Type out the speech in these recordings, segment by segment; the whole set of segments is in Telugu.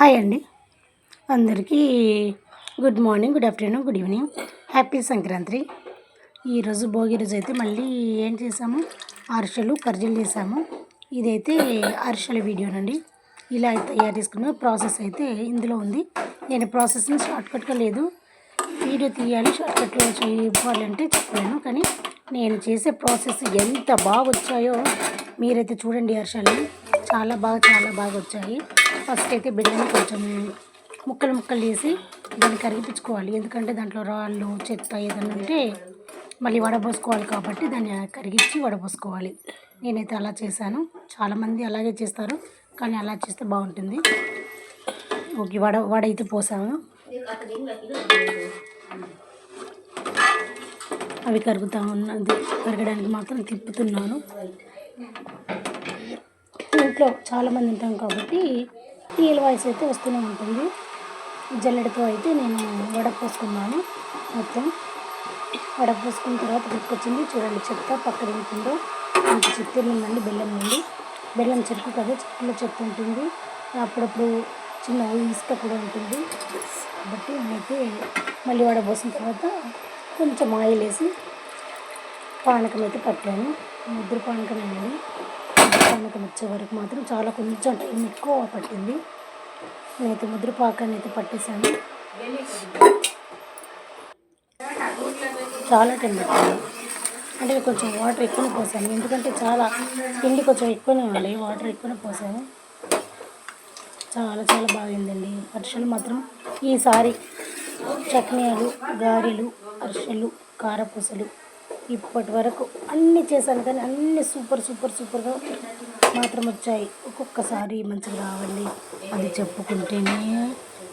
హాయ్ అండి. అందరికీ good morning good afternoon good evening. Happy Sankranti. ఈరోజు భోగి రోజు అయితే మళ్ళీ ఏం చేసాము? అరిసెలు కర్జీలు చేసాము. ఇదైతే అరిసెల వీడియోనండి. ఇలా తయారు చేసుకున్న ప్రాసెస్ అయితే ఇందులో ఉంది. నేను ప్రాసెస్ని షార్ట్కట్గా లేదు. వీడియో తీయాలి షార్ట్కట్లో చేయాలంటే చెప్పలేను. కానీ నేను చేసే ప్రాసెస్ ఎంత బాగా వచ్చాయో మీరైతే చూడండి అరిసెలు. చాలా బాగా చాలా బాగా వచ్చాయి. ఫస్ట్ అయితే బిడ్డని కొంచెం ముక్కలు ముక్కలు చేసి దాన్ని కరిగిపించుకోవాలి. ఎందుకంటే దాంట్లో రాళ్ళు చెత్త ఏదైనా ఉంటే మళ్ళీ వడబోసుకోవాలి కాబట్టి దాన్ని కరిగించి వడబోసుకోవాలి. నేనైతే అలా చేశాను. చాలామంది అలాగే చేస్తారు కానీ అలా చేస్తే బాగుంటుంది. ఓకే వడ వడ అయితే పోసాము. అవి కరుగుతా ఉన్నది కరగడానికి మాత్రం తిప్పుతున్నాను. ఇంట్లో చాలామంది ఉంటాం కాబట్టి టీఎల్ వాయిస్ అయితే వస్తూనే ఉంటుంది. జల్లెడతో అయితే నేను వడపోసుకున్నాను మొత్తం వడపోసుకున్న తర్వాత గుర్తుకొచ్చింది. చూడండి చెత్త పక్కన ఉంటుందో అంత చెత్త బెల్లం నుండి. బెల్లం చెరుకు కదా చెట్టులో చెత్త ఉంటుంది. అప్పుడప్పుడు చిన్న ఇసుక కూడా ఉంటుంది. కాబట్టి నేనైతే మళ్ళీ వడపోసిన తర్వాత కొంచెం ఆయిల్ వేసి పానకం అయితే పట్టాను ముద్ర పానకం అండి. పానకం వచ్చే వరకు మాత్రం చాలా కొంచెం టైం ఎక్కువ పట్టింది. నేనైతే ముద్ర పాకాన్ని అయితే పట్టేశాను. చాలా టైం పట్టింది. అంటే కొంచెం వాటర్ ఎక్కువనే పోసాను. ఎందుకంటే చాలా పిండి కొంచెం ఎక్కువనే ఉండాలి. వాటర్ ఎక్కువనే పోసాను. చాలా చాలా బాగుందండి. అరిసెలు మాత్రం ఈసారి చట్నీలు గారెలు అరిసెలు కారపూసలు ఇప్పటి వరకు అన్నీ చేశాను కానీ అన్నీ సూపర్ సూపర్ సూపర్గా మాత్రం వచ్చాయి. ఒక్కొక్కసారి మంచిగా రావండి. అది చెప్పుకుంటేనే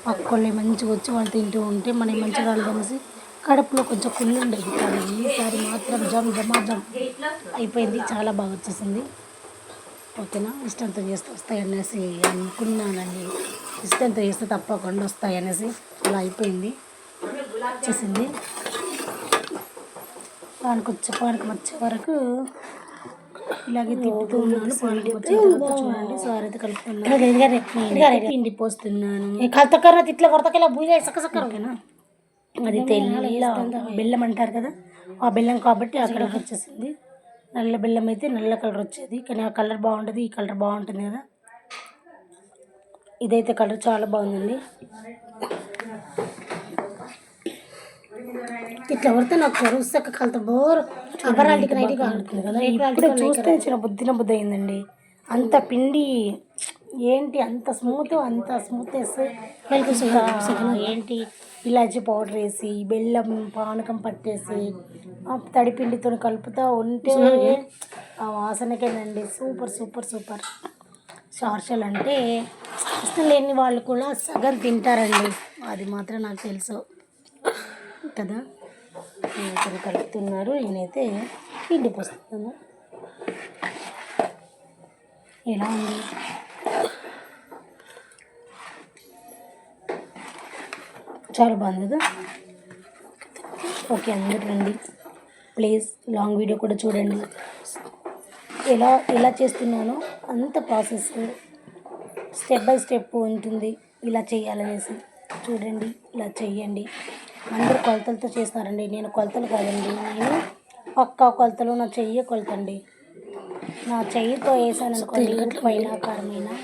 పక్కోళ్ళే మంచిగా వచ్చి వాళ్ళు తింటూ ఉంటే మనకి మంచిగా రాలేదనేసి కడుపులో కొంచెం కుళ్ళు ఉండేది. కానీ ఈసారి మాత్రం జమ్ జమా జమ్ అయిపోయింది. చాలా బాగా వచ్చేసింది. ఓకేనా? ఇష్టంతో చేస్తే వస్తాయనేసి అనుకున్నానండి. ఇష్టంతో చేస్తే తప్పకుండా వస్తాయనేసి అలా అయిపోయింది. వచ్చేసింది. పానకు వచ్చే పానకం వచ్చే వరకు ఇలాగే తిప్పుతూ ఉన్నాను. పానకం వచ్చే తర్వాత చూడండి సార్ అయితే కలుపుతున్నాను. పిండి పోస్తున్నాను. కలతకర్ర తిట్ల కొరతకెళ్ళ బూజ సక్క సక్క ఓకేనా? అది తెల్ల బెల్లం అంటారు కదా ఆ బెల్లం కాబట్టి అక్కడ వచ్చేసింది. నల్ల బెల్లం అయితే నల్ల కలర్ వచ్చేది కానీ ఆ కలర్ బాగుంటుంది ఈ కలర్ బాగుంటుంది కదా. ఇదైతే కలర్ చాలా బాగుందండి. ఇట్లా కొడితే నాకు కరుసక్క కలత బోర్. అబరాలికి నైట్ ఉంటుంది కదా. ఇప్పుడు చూస్తే చిన్న బుద్ధిన బుద్ధి అయిందండి. అంత పిండి ఏంటి అంత స్మూత్ అంత స్మూత్నెస్ ఏంటి? ఇలాచీ పౌడర్ వేసి బెల్లం పానకం పట్టేసి తడిపిండితో కలుపుతూ ఉంటే ఆ వాసనకేనండి. Super super super. షార్షల్ అంటే ఇష్టం లేని వాళ్ళు కూడా సగం తింటారండి. అది మాత్రం నాకు తెలుసు. కదా? ఇక్కడ కలుపుతున్నారు. నేనైతే పిండి పోస్తున్నాను. ఎలా ఉంది? చాలా బాగుంది? కదా ఓకే అందరు రండి. ప్లీజ్ లాంగ్ వీడియో కూడా చూడండి. ఎలా ఎలా చేస్తున్నానో అంత ప్రాసెస్ స్టెప్ బై స్టెప్ ఉంటుంది. ఇలా చేయాలనేసి. చూడండి ఇలా చేయండి. అందరూ కొలతలతో చేస్తారండి నేను కొలతలు కాదండి. నేను పక్కా కొలతలు నా చెయ్యి కొలతండి. నా చెయ్యితో వేసాను అనుకోండి ఉప్పైనా కారమైనా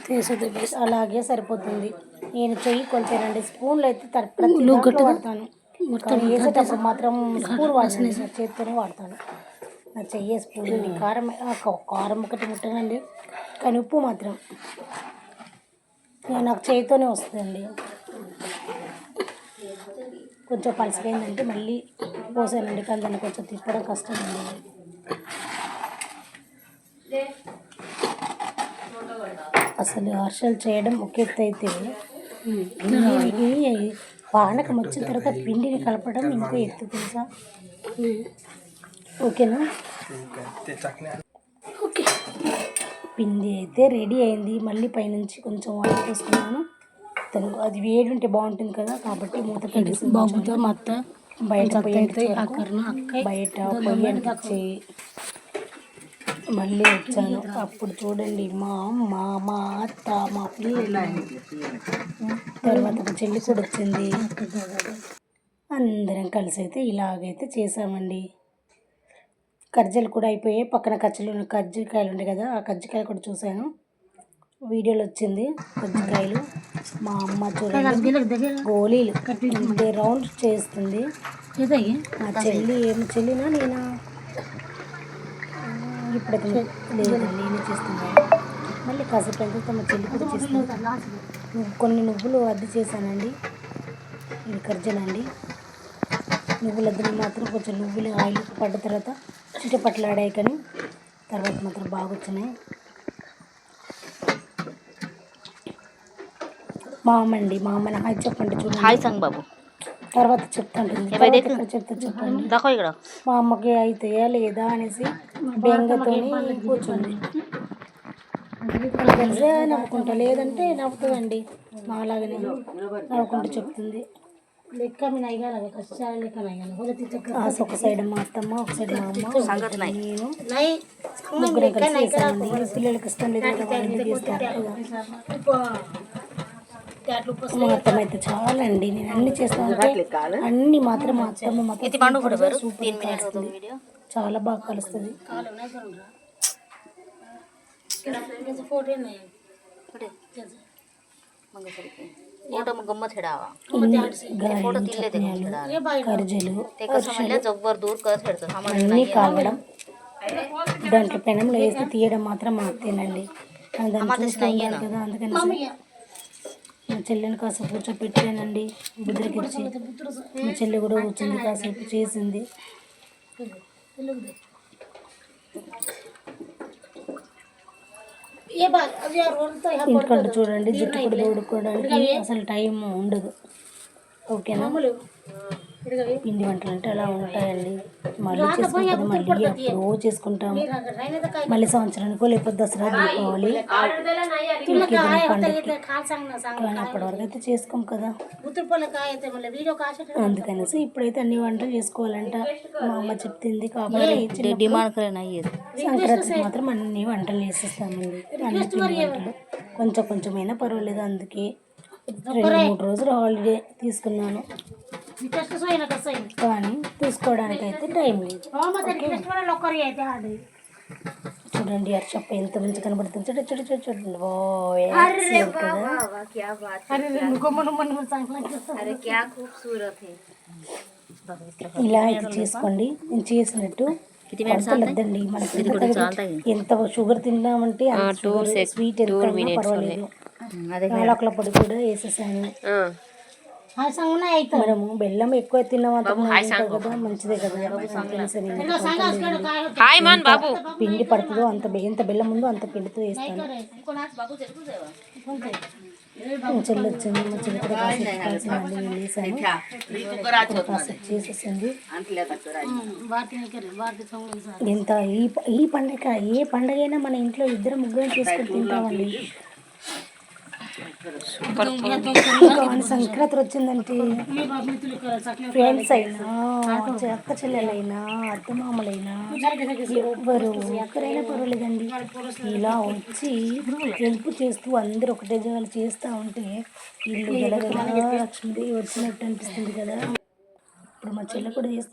అలాగే సరిపోతుంది. నేను చెయ్యి కొలిచానండి స్పూన్లు అయితే తర- ప్రతి దాంట్లో వాడతాను. కానీ వేసేటప్పుడు మాత్రం స్పూన్ వాడతాను చేతితోనే వాడతాను. నా చెయ్యి స్పూన్ కారం కారం ఒకటి ముట్టనండి. కానీ ఉప్పు మాత్రం. నాకు చేతితోనే వస్తుందండి. కొంచెం పలిసిపోయిందంటే మళ్ళీ పోసానండి కానీ దాన్ని కొంచెం తిప్పడం కష్టం అండి. అసలు హర్షలు చేయడం ఒక ఎత్తు అయితే వానకం పానకం వచ్చిన తర్వాత పిండిని కలపడం ఇంకో ఎత్తు తెలుసా? ఓకేనా? ఓకే. పిండి అయితే రెడీ అయింది. మళ్ళీ పైనుంచి కొంచెం వాటర్ పోసుకున్నాను తను అది వేడి ఉంటే బాగుంటుంది కదా కాబట్టి మూత పెట్టేసి బాబుతో మా అత్త బయట బయట పొయ్యి అంటించి మళ్ళీ వచ్చాను. అప్పుడు చూడండి మా అమ్మ మా అత్త మా పిల్లలు తర్వాత మా చెల్లి కూడా వచ్చింది. అందరం కలిసి అయితే ఇలాగైతే చేసామండి కజ్జలు కూడా అయిపోయాయి. పక్కన కజ్జలు కజ్జికాయలు ఉండే కదా ఆ కజ్జికాయలు కూడా చూశాను. వీడియోలో వచ్చింది కజ్జికాయలు మా అమ్మ చూడండి గోళీలు. ఇంతే రౌండ్ చేస్తుంది. మా చెల్లి ఏం చెల్లినా నేనా? ఇప్పుడు లేదు నేనే చేస్తున్నాను మళ్ళీ కాసేపు అయిన తర్వాత మా చెల్లి కూడా చేస్తుంది. కొన్ని నువ్వులు అద్దె చేశానండి. ఇది కర్జలండి నువ్వుల అద్దెని మాత్రం కొంచెం నువ్వులు ఆయిల్ పడ్డ తర్వాత చిటపట్లాడాయి కానీ తర్వాత మాత్రం బాగా వచ్చినాయి మా అమ్మ అండి మా అమ్మని హాయ్ చెప్పండి చూడండి. హాయ్ సంగ్ బాబు తర్వాత చెప్తాంటుంది. ఎక్కడ చెప్తా చెప్పండి. దాకో ఇక్కడ. మా అమ్మకి అవుతాయా లేదా అనేసి బెంగతో కూర్చుంది. తెలిసే నవ్వుకుంటా. లేదంటే నవ్వుతుందండి. మాలాగనే నవ్వుకుంటూ చెప్తుంది. లెక్క మీ నైగాల కష్టాలు లెక్క ఆ ఒక సైడ్ మా అత్తమ్మ ఒక సైడ్ మా అమ్మ. నేను నై ముగ్గురం కలిసి చేసామండి పిల్లలకి ఇష్టం లేదు మొత్తం అయితే చాలా అండి నేను అన్ని చేస్తాను. అన్ని మాత్రం కలుస్తుంది చాలా బాగా కలుస్తుంది. దాంట్లో పెనంలో వేసి తీయడం మాత్రం మా అత్తేనండి అందుకని చెల్లిని కాసేపు కూర్చోపెట్టానండి. బుద్ధికిచ్చి మా చెల్లి కూడా కూర్చుంది కాసేపు చేసింది. ఇంటికంటే చూడండి జుట్టు కూడా దూడుకోవడానికి అసలు టైం ఉండదు. ఓకేనా? పిండి వంటలు అంటే అలా ఉంటాయండి. మళ్ళీ చేసుకుంటాం మళ్ళీ ఎప్పుడో చేసుకుంటాం మళ్ళీ సంవత్సరానికో లేకపోతే దసరా దీపావళి అప్పటి వరకు అయితే చేసుకోం కదా. అందుకనేసి ఇప్పుడైతే అన్ని వంటలు చేసుకోవాలంట. మా అమ్మ చెప్తుంది కాబట్టి సంక్రాంతి మాత్రం అన్ని వంటలు చేసేస్తామండి. అన్ని కొంచెం కొంచెమైనా పర్వాలేదు అందుకే రెండు మూడు రోజులు హాలిడే తీసుకున్నాను. కానీ తీసుకోవడానికి అయితే టైం లేదు. చూడండి అర్చప్ప ఎంత మంచి కనబడుతుంది. చూడ చూడ చూడండి ఇలా అయితే చేసుకోండి. నేను చేసినట్టు ఎంత షుగర్ తిన్నామంటే స్వీట్ ఎంత పర్వాలేదు. నాలుకల పొడి కూడా వేసేసాను. మనము బెల్లం ఎక్కువ తిన్నాం మంచిదే కదా. పిండి పడుతుందో అంత ఎంత బెల్లం ఉందో అంత పిండితో వేస్తాను చెల్లి వచ్చింది మా చెల్లి కూడా చేసేసింది ఎంత ఈ ఈ పండగ ఏ పండగ అయినా మన ఇంట్లో ఇద్దరు ముగ్గురం చేసుకొని తింటామండి. సంక్రాంతి వచ్చిందంటే ఫ్రెండ్స్ అయినా అక్క చెల్లెలైనా అత్తమామలైనా ఎవ్వరు ఒక్కరైనా పర్వాలేదండి. ఇలా వచ్చి హెల్ప్ చేస్తూ అందరూ ఒకటే జగాలు చేస్తూ ఉంటే ఇల్లు గలగల లక్ష్మీదేవి వచ్చినట్టు అనిపిస్తుంది కదా. ఇప్పుడు మా చెల్లె కూడా చేస్తుంది.